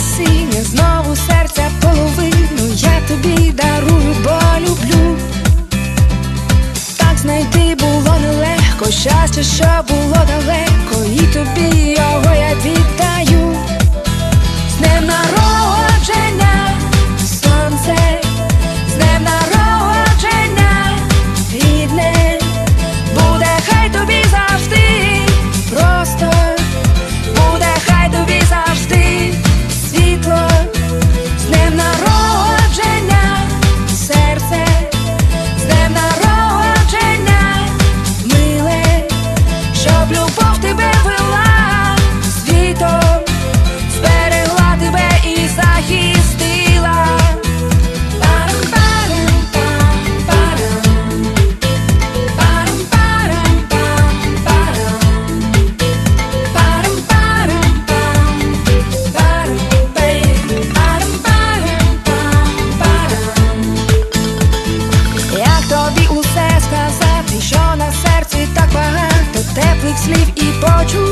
синє, знову серця половину, я тобі дарую, бо люблю. Так знайти було нелегко, щастя, що було далеко. Mix Live и почув